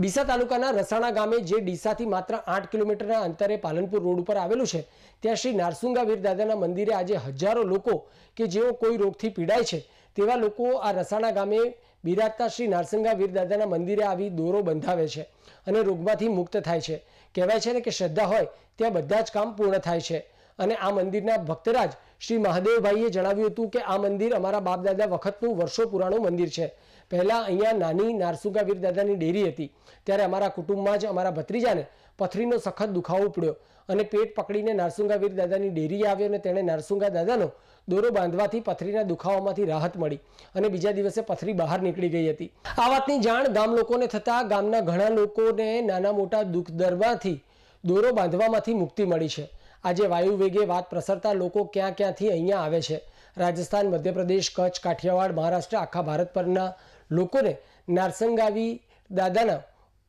ડીસા તાલુકાના રસાણા ગામે જે ડીસાથી માત્ર આઠ કિલોમીટરના અંતરે પાલનપુર રોડ ઉપર આવેલું છે, ત્યાં શ્રી નારસુંગા વીર દાદાના મંદિરે આજે હજારો લોકો કે જેઓ કોઈ રોગથી પીડાય છે, તેવા લોકો આ રસાણા ગામે બિરાજતા શ્રી નારસંગા વીરદાદાના મંદિરે આવી દોરો બંધાવે છે અને રોગમાંથી મુક્ત થાય છે. કહેવાય છે ને કે શ્રદ્ધા હોય, ત્યાં બધા જ કામ પૂર્ણ થાય છે. અને આ મંદિરના ભક્તરાજ શ્રી મહાદેવભાઈએ જણાવ્યું હતું કે આ મંદિર અમારા બાપદાદા વખતનું વર્ષો પુરાણું મંદિર છે. પહેલાં અહીંયા નાની નારસુગા વીર દાદાની ડેરી હતી. ત્યારે અમારા કુટુંબમાં જ અમારા ભત્રીજાને પથરીનો સખત દુખાવો પડ્યો અને પેટ પકડીને નારસુંગા વીર દાદાની આવ્યો અને તેણે નારસુંગા દાદાનો દોરો બાંધવાથી પથરીના દુખાવામાંથી રાહત મળી અને બીજા દિવસે પથરી બહાર નીકળી ગઈ હતી. આ વાતની જાણ ગામ લોકોને થતાં ગામના ઘણા લોકોને નાના મોટા દુઃખ દરવાથી દોરો બાંધવામાંથી મુક્તિ મળી છે. આજે વાયુ વેગે વાત પ્રસરતા લોકો ક્યાં ક્યાંથી અહીંયા આવે છે? રાજસ્થાન, મધ્યપ્રદેશ, કચ્છ, કાઠિયાવાડ, મહારાષ્ટ્ર, આખા ભારત પરના લોકોને નારસંગાવી દાદાના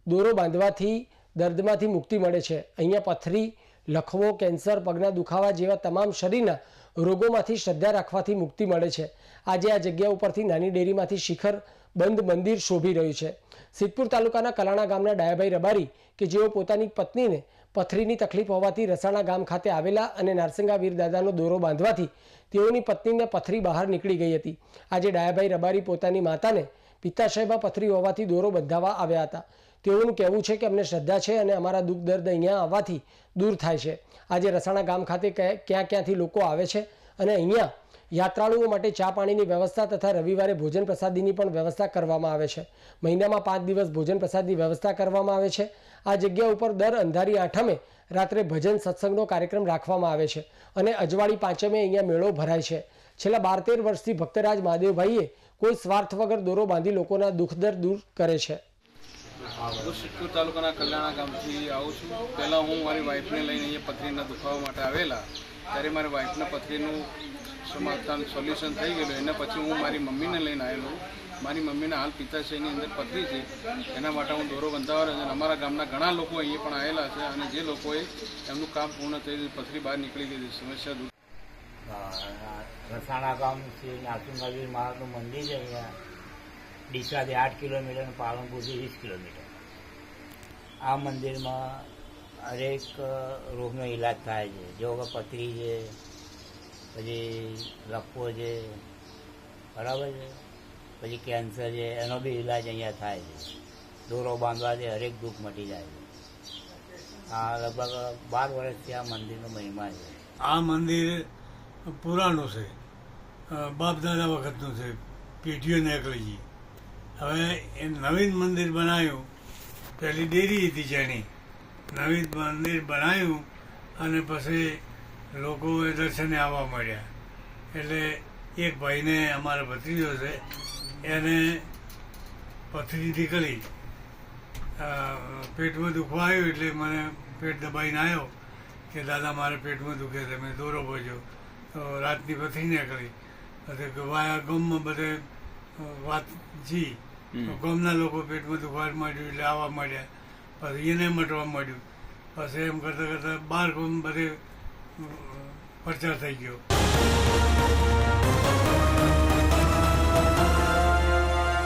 દોરો બાંધવાથી દર્દમાંથી મુક્તિ મળે છે. અહીંયા પથરી, લખવો, કેન્સર, પગના દુખાવા જેવા તમામ શરીરના રોગોમાંથી શ્રદ્ધા રાખવાથી મુક્તિ મળે છે. આજે આ જગ્યા ઉપરથી નાની ડેરીમાંથી શિખર બંધ મંદિર શોભી રહ્યું છે. સિદ્ધપુર તાલુકાના કલાણા ગામના ડાયાભાઈ રબારી, કે જેઓ પોતાની પત્નીને પથરીની તકલીફ હોવાથી રસાણા ગામ ખાતે આવેલા અને નારસિંગા વીર દાદાનો દોરો બાંધવાથી તેઓની પત્નીને પથરી બહાર નીકળી ગઈ હતી. આજે ડાયાભાઈ રબારી પોતાની માતાને પિત્તાશયમાં પથરી હોવાથી દોરો બંધાવવા આવ્યા હતા. તેઓનું કહેવું છે કે અમને શ્રદ્ધા છે અને અમારા દુઃખ દર્દ અહીંયા આવવાથી દૂર થાય છે. આજે રસાણા ગામ ખાતે ક્યાં ક્યાં ક્યાંથી લોકો આવે છે અને અહીંયા યાત્રાળુઓ માટે ચા પાણીની વ્યવસ્થા તથા રવિવારે ભોજન પ્રસાદીની પણ વ્યવસ્થા કરવામાં આવે છે. મહિનામાં પાંચ દિવસ ભોજન પ્રસાદની વ્યવસ્થા કરવામાં આવે છે. આ જગ્યા ઉપર દર અંધારી આઠમે રાત્રે ભજન સત્સંગનો કાર્યક્રમ રાખવામાં આવે છે અને અજવાળી પાંચમે અહીંયા મેળો ભરાય છે. છેલ્લા બાર તેર વર્ષથી ભક્તરાજ મહાદેવભાઈએ કોઈ સ્વાર્થ વગર દોરો બાંધી લોકોના દુઃખ દૂર કરે છે. હું સિદ્ધપુર તાલુકાના કલ્યાણા ગામથી આવું છું. પહેલાં હું મારી વાઈફને લઈને અહીંયા પથરીના દુખાવા માટે આવેલા. ત્યારે મારી વાઈફના પથરીનું સમાધાન, સોલ્યુશન થઈ ગયેલું. એના પછી હું મારી મમ્મીને લઈને આવેલો. મારી મમ્મીના હાલ પિતાશ્રીની અંદર પથરી છે. એના માટે હું દોરો બંધાવેલો છે. અને અમારા ગામના ઘણા લોકો અહીંયા પણ આવેલા છે. અને જે લોકોએ એમનું કામ પૂર્ણ થઈ ગયું, પથરી બહાર નીકળી ગઈ સમસ્યા દૂર રસાણા ગામ શ્રી મહારાજનું મંદિર છે અહીંયા. ડીસાથી આઠ કિલોમીટર અને પાલનપુરથી વીસ કિલોમીટર. આ મંદિરમાં હરેક રોગનો ઈલાજ થાય છે. જો કે પથરી છે, પછી લકવો છે, બરાબર છે? પછી કેન્સર છે, એનો બી ઈલાજ અહીંયા થાય છે. દોરો બાંધવાથી હરેક દુઃખ મટી જાય છે. આ લગભગ બાર વર્ષથી આ મંદિરનો મહિમા છે. આ મંદિર પુરાણું છે. બાપ દાદા વખતનું છે. પેઢીઓ નીકળી હવે એ નવીન મંદિર બનાવ્યું. પહેલી ડેરી હતી જેની. નવીન મંદિર બનાવ્યું અને પછી લોકોએ દર્શને આવવા મળ્યા. એટલે એક ભાઈને અમારા ભત્રીજો છે, એને પથરી નીકળી પેટમાં દુખવા આવ્યું એટલે મને પેટ દબાઈને આવ્યો કે, દાદા, મારે પેટમાં દુખે છે, મેં દોરો પહોંચ્યો તો રાતની પથરી નીકળી પછી વાયા ગામમાં બધે વાત જી. ગામના લોકો પેટમાં દુખવા માંડ્યું, એટલે આવવા માંડ્યા. પછી એને મટવા માંડ્યું. પછી એમ કરતાં કરતાં બાર ગામ બધે પ્રચાર થઈ ગયો.